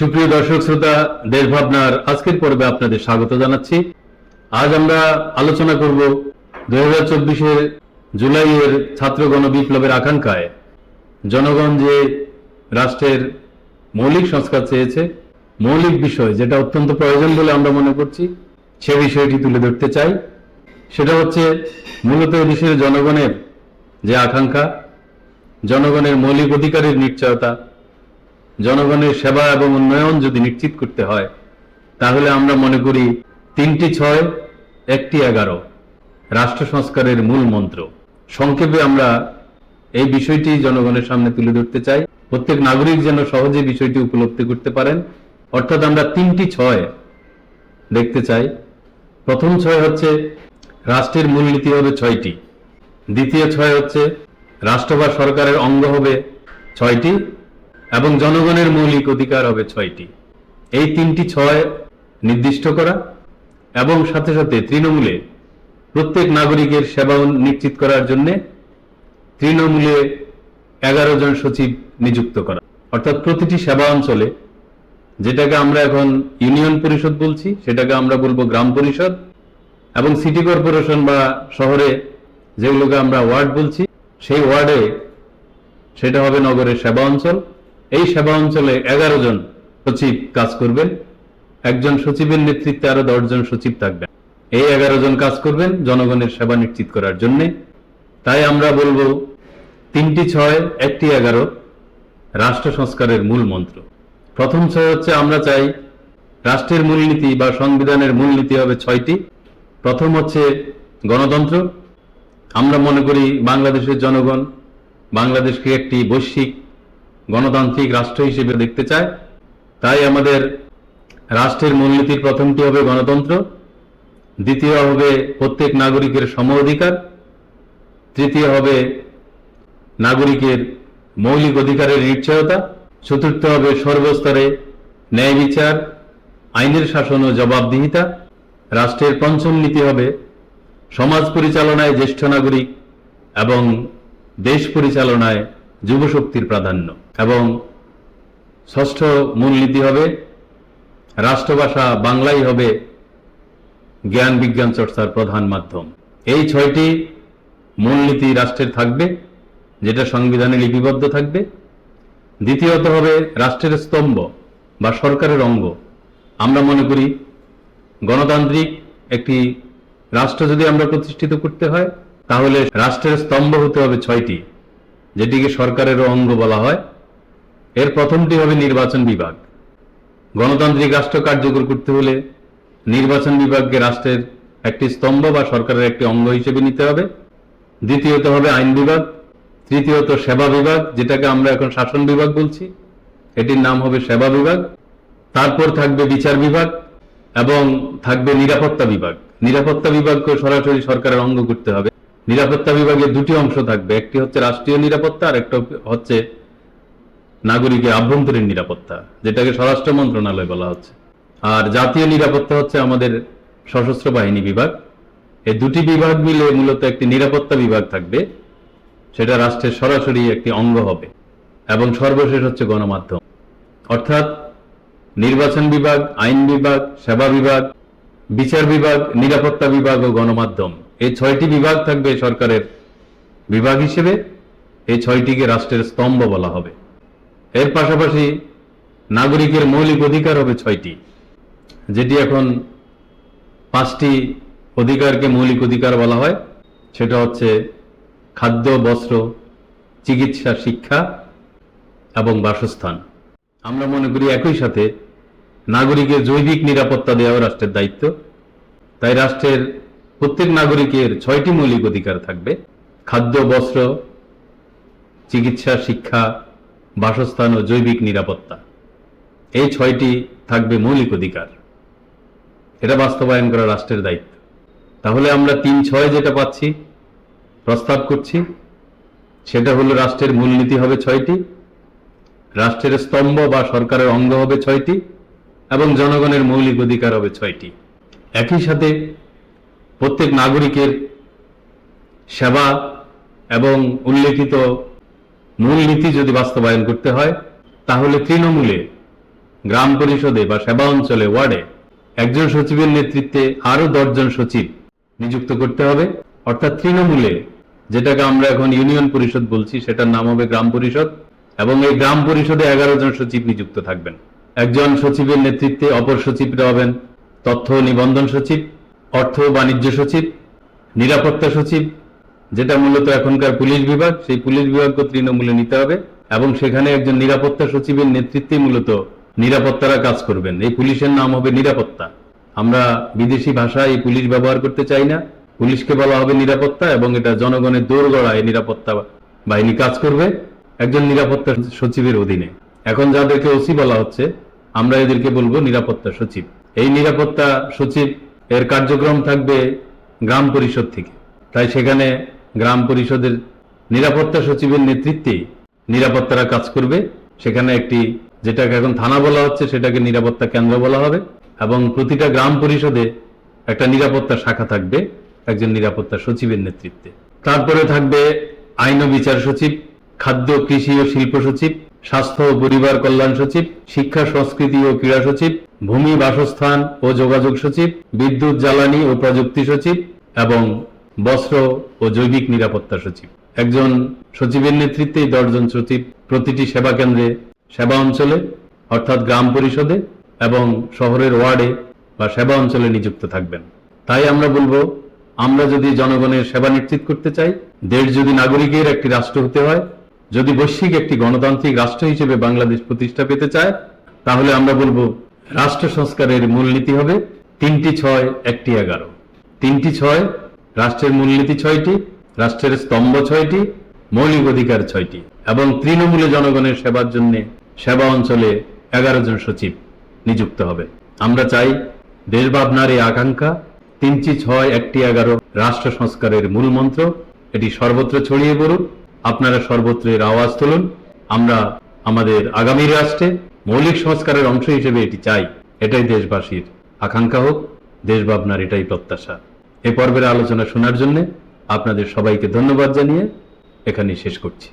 সুপ্রিয় দর্শক, শ্রোতা দেশ ভাবনার আজকের পর্বে আপনাদের স্বাগত জানাচ্ছি। আজ আমরা আলোচনা করব দুই হাজার চব্বিশের জুলাইয়ের ছাত্র গণ বিপ্লবের আকাঙ্ক্ষায় জনগণ যে রাষ্ট্রের মৌলিক সংস্কার চেয়েছে, মৌলিক বিষয় যেটা অত্যন্ত প্রয়োজন বলে আমরা মনে করছি, সে বিষয়টি তুলে ধরতে চাই। সেটা হচ্ছে মূলত দেশের জনগণের যে আকাঙ্ক্ষা, জনগণের মৌলিক অধিকারের নিশ্চয়তা জনগণের সেবা এবং উন্নয়ন যদি নিশ্চিত করতে হয়, তাহলে আমরা মনে করি তিনটি ছয়, একটি এগারো। রাষ্ট্র সংস্কারের মূল মন্ত্র। সংক্ষেপে আমরা এই বিষয়টি জনগণের সামনে তুলে ধরতে চাই। প্রত্যেক নাগরিক যেন সহজে বিষয়টি উপলব্ধি করতে পারেন। অর্থাৎ আমরা তিনটি ছয় দেখতে চাই। প্রথম ছয় হচ্ছে রাষ্ট্রের মূলনীতি হবে ছয়টি। দ্বিতীয় ছয় হচ্ছে রাষ্ট্র বা সরকারের অঙ্গ হবে ছয়টি। এবং জনগণের মৌলিক অধিকার হবে ছয়টি। এই তিনটি ছয় নির্দিষ্ট করা এবং সাথে সাথে তৃণমূলে প্রত্যেক নাগরিকের সেবা নিশ্চিত করার জন্য তৃণমূলে এগারো জন সচিব নিযুক্ত করা। অর্থাৎ প্রতিটি সেবা অঞ্চলে যেটাকে আমরা এখন ইউনিয়ন পরিষদ বলছি, সেটাকে আমরা বলব গ্রাম পরিষদ এবং সিটি কর্পোরেশন বা শহরে যেগুলোকে আমরা ওয়ার্ড বলছি, সেই ওয়ার্ডে সেটা হবে নগরের সেবা অঞ্চল। এই সেবা অঞ্চলে এগারো জন সচিব কাজ করবেন, একজন সচিবের নেতৃত্বে আরও দশজন সচিব থাকবেন। এই এগারো জন কাজ করবেন জনগণের সেবা নিশ্চিত করার জন্য। তাই আমরা বলব, তিনটি ছয়, একটি এগারো, রাষ্ট্র সংস্কারের মূল মন্ত্র। প্রথম ছয় হচ্ছে আমরা চাই, রাষ্ট্রের মূলনীতি বা সংবিধানের মূলনীতি হবে ছয়টি। প্রথম হচ্ছে গণতন্ত্র। আমরা মনে করি বাংলাদেশের জনগণ, বাংলাদেশকে একটি বৈশ্বিক গণতান্ত্রিক রাষ্ট্র হিসেবে দেখতে চায়। তাই আমাদের রাষ্ট্রের মূলনীতির প্রথমটি হবে গণতন্ত্র, দ্বিতীয় হবে প্রত্যেক নাগরিকের সম অধিকার, তৃতীয় হবে নাগরিকের মৌলিক অধিকারের নিশ্চয়তা, চতুর্থ হবে সর্বস্তরে ন্যায় বিচার, আইনের শাসন ও জবাবদিহিতা, রাষ্ট্রের পঞ্চম নীতি হবে সমাজ পরিচালনায় জ্যেষ্ঠ নাগরিক এবং দেশ পরিচালনায় যুবশক্তির প্রাধান্য। এবং ষষ্ঠ মূলনীতি হবে, রাষ্ট্রভাষা বাংলাই হবে জ্ঞান বিজ্ঞান চর্চার প্রধান মাধ্যম। এই ছয়টি মূলনীতি রাষ্ট্রের থাকবে, যেটা সংবিধানে লিপিবদ্ধ থাকবে। দ্বিতীয়ত হবে রাষ্ট্রের স্তম্ভ বা সরকারের অঙ্গ। আমরা মনে করি, গণতান্ত্রিক একটি রাষ্ট্র যদি আমরা প্রতিষ্ঠিত করতে হয়, তাহলে রাষ্ট্রের স্তম্ভ হতে হবে ছয়টি। যেটিকে সরকারেরও অঙ্গ বলা হয়, এর প্রথমটি হবে নির্বাচন বিভাগ। গণতান্ত্রিক রাষ্ট্র কার্যকর করতে হলে নির্বাচন বিভাগকে রাষ্ট্রের একটি স্তম্ভ বা সরকারের একটি অঙ্গ হিসেবে নিতে হবে। দ্বিতীয়ত হবে আইন বিভাগ, তৃতীয়ত সেবা বিভাগ, যেটাকে আমরা এখন শাসন বিভাগ বলছি। এটির নাম হবে সেবা বিভাগ। তারপর থাকবে বিচার বিভাগ এবং থাকবে নিরাপত্তা বিভাগ। নিরাপত্তা বিভাগকে সরাসরি সরকারের অঙ্গ করতে হবে। নিরাপত্তা বিভাগে দুটি অংশ থাকবে। একটি হচ্ছে রাষ্ট্রীয় নিরাপত্তা, আর একটা হচ্ছে নাগরিকের আভ্যন্তরীণ নিরাপত্তা, যেটাকে স্বরাষ্ট্র মন্ত্রণালয় বলা হচ্ছে। আর জাতীয় নিরাপত্তা হচ্ছে আমাদের সশস্ত্র বাহিনী বিভাগ। এই দুটি বিভাগ মিলে মূলত একটি নিরাপত্তা বিভাগ থাকবে। সেটা রাষ্ট্রের সরাসরি একটি অঙ্গ হবে এবং সর্বশেষ হচ্ছে গণমাধ্যম। অর্থাৎ নির্বাচন বিভাগ, আইন বিভাগ, সেবা বিভাগ, বিচার বিভাগ, নিরাপত্তা বিভাগ ও গণমাধ্যম। এই ছয়টি বিভাগ থাকবে সরকারের বিভাগ হিসেবে, এই ছয়টিকে রাষ্ট্রের স্তম্ভ বলা হবে। এর পাশাপাশি নাগরিকের মৌলিক অধিকার হবে ছয়টি, যেটি এখন পাঁচটি অধিকারকে মৌলিক অধিকার বলা হয়। সেটা হচ্ছে খাদ্য, বস্ত্র, চিকিৎসা, শিক্ষা এবং বাসস্থান। আমরা মনে করি একই সাথে নাগরিকের জৈবিক নিরাপত্তা দেওয়া রাষ্ট্রের দায়িত্ব। তাই রাষ্ট্রের প্রত্যেক নাগরিকের ছয়টি মৌলিক অধিকার থাকবে। খাদ্য, বস্ত্র, চিকিৎসা, শিক্ষা, বাসস্থান ও জৈবিক নিরাপত্তা। এই ছয়টি থাকবে মৌলিক অধিকার। এটা বাস্তবায়ন করা রাষ্ট্রের দায়িত্ব। তাহলে আমরা তিন ছয় যেটা পাচ্ছি, প্রস্তাব করছি, সেটা হলো রাষ্ট্রের মূলনীতি হবে ছয়টি, রাষ্ট্রের স্তম্ভ বা সরকারের অঙ্গ হবে ছয়টি, এবং জনগণের মৌলিক অধিকার হবে ছয়টি। একই সাথে প্রত্যেক নাগরিকের সেবা এবং উল্লেখিত মূলনীতি যদি বাস্তবায়ন করতে হয়, তাহলে তৃণমূলে, গ্রাম পরিষদে বা সেবা অঞ্চলে, ওয়ার্ডে একজন সচিবের নেতৃত্বে আরও দশজন সচিব নিযুক্ত করতে হবে। অর্থাৎ তৃণমূলে, যেটাকে আমরা এখন ইউনিয়ন পরিষদ বলছি, সেটার নাম হবে গ্রাম পরিষদ এবং এই গ্রাম পরিষদে এগারো জন সচিব নিযুক্ত থাকবেন। একজন সচিবের নেতৃত্বে অপর সচিবরা হবেন তথ্য নিবন্ধন সচিব অর্থ বাণিজ্য সচিব, নিরাপত্তা সচিব, যেটা মূলত এখনকার পুলিশ বিভাগ, সেই পুলিশ বিভাগকে তৃণমূলে নিতে হবে এবং সেখানে একজন নিরাপত্তা সচিবের নেতৃত্বে মূলত নিরাপত্তারা কাজ করবেন। এই পুলিশের নাম হবে নিরাপত্তা। আমরা বিদেশি ভাষায় এই পুলিশ ব্যবহার করতে চাই না। পুলিশকে বলা হবে নিরাপত্তা এবং এটা জনগণের দোরগড়ায় নিরাপত্তা বাহিনী কাজ করবে একজন নিরাপত্তা সচিবের অধীনে। এখন যাদেরকে ওসি বলা হচ্ছে, আমরা এদেরকে বলব নিরাপত্তা সচিব। এই নিরাপত্তা সচিব এর কার্যক্রম থাকবে গ্রাম পরিষদ থেকে। তাই সেখানে গ্রাম পরিষদের নিরাপত্তা সচিবের নেতৃত্বে নিরাপত্তারা কাজ করবে। সেখানে একটি, যেটাকে এখন থানা বলা হচ্ছে, সেটাকে নিরাপত্তা কেন্দ্র বলা হবে এবং প্রতিটা গ্রাম পরিষদে একটা নিরাপত্তা শাখা থাকবে, একজন নিরাপত্তা সচিবের নেতৃত্বে। তারপরে থাকবে আইন ও বিচার সচিব, খাদ্য, কৃষি ও শিল্প সচিব স্বাস্থ্য ও পরিবার কল্যাণ সচিব, শিক্ষা, সংস্কৃতি ও ক্রীড়া সচিব, ভূমি, বাসস্থান ও যোগাযোগ সচিব, বিদ্যুৎ, জ্বালানি ও প্রযুক্তি সচিব এবং বস্ত্র ও জৈবিক নিরাপত্তা সচিব। একজন সচিবের নেতৃত্বে দশজন সচিব প্রতিটি সেবা কেন্দ্রে, সেবা অঞ্চলে, অর্থাৎ গ্রাম পরিষদে এবং শহরের ওয়ার্ডে বা সেবা অঞ্চলে নিযুক্ত থাকবেন। তাই আমরা বলব, আমরা যদি জনগণের সেবা নিশ্চিত করতে চাই, দেশ যদি নাগরিকের একটি রাষ্ট্র হতে হয় যদি বৈশ্বিক একটি গণতান্ত্রিক রাষ্ট্র হিসেবে বাংলাদেশ প্রতিষ্ঠা পেতে চায়, তাহলে আমরা বলব রাষ্ট্র সংস্কারের মূলনীতি হবে তিনটি ছয়, একটি এগারো। তিনটি ছয়, রাষ্ট্রের মূলনীতি ছয়টি, রাষ্ট্রের স্তম্ভ ছয়টি, মৌলিক অধিকার ছয়টি এবং তৃণমূলে জনগণের সেবার জন্য সেবা অঞ্চলে এগারো জন সচিব নিযুক্ত হবে। আমরা চাই দেশ ভাবনার এই আকাঙ্ক্ষা, তিনটি ছয়, একটি এগারো রাষ্ট্র সংস্কারের মূল মন্ত্র এটি সর্বত্র ছড়িয়ে পড়ুক। আপনারা সর্বত্র এর আওয়াজ তুলুন। আমরা আমাদের আগামী রাষ্ট্রে মৌলিক সংস্কারের অংশ হিসেবে এটি চাই। এটাই দেশবাসীর আকাঙ্ক্ষা হোক, দেশভাবনার এটাই প্রত্যাশা। এ পর্বের আলোচনা শোনার জন্য আপনাদের সবাইকে ধন্যবাদ জানিয়ে এখানেই শেষ করছি।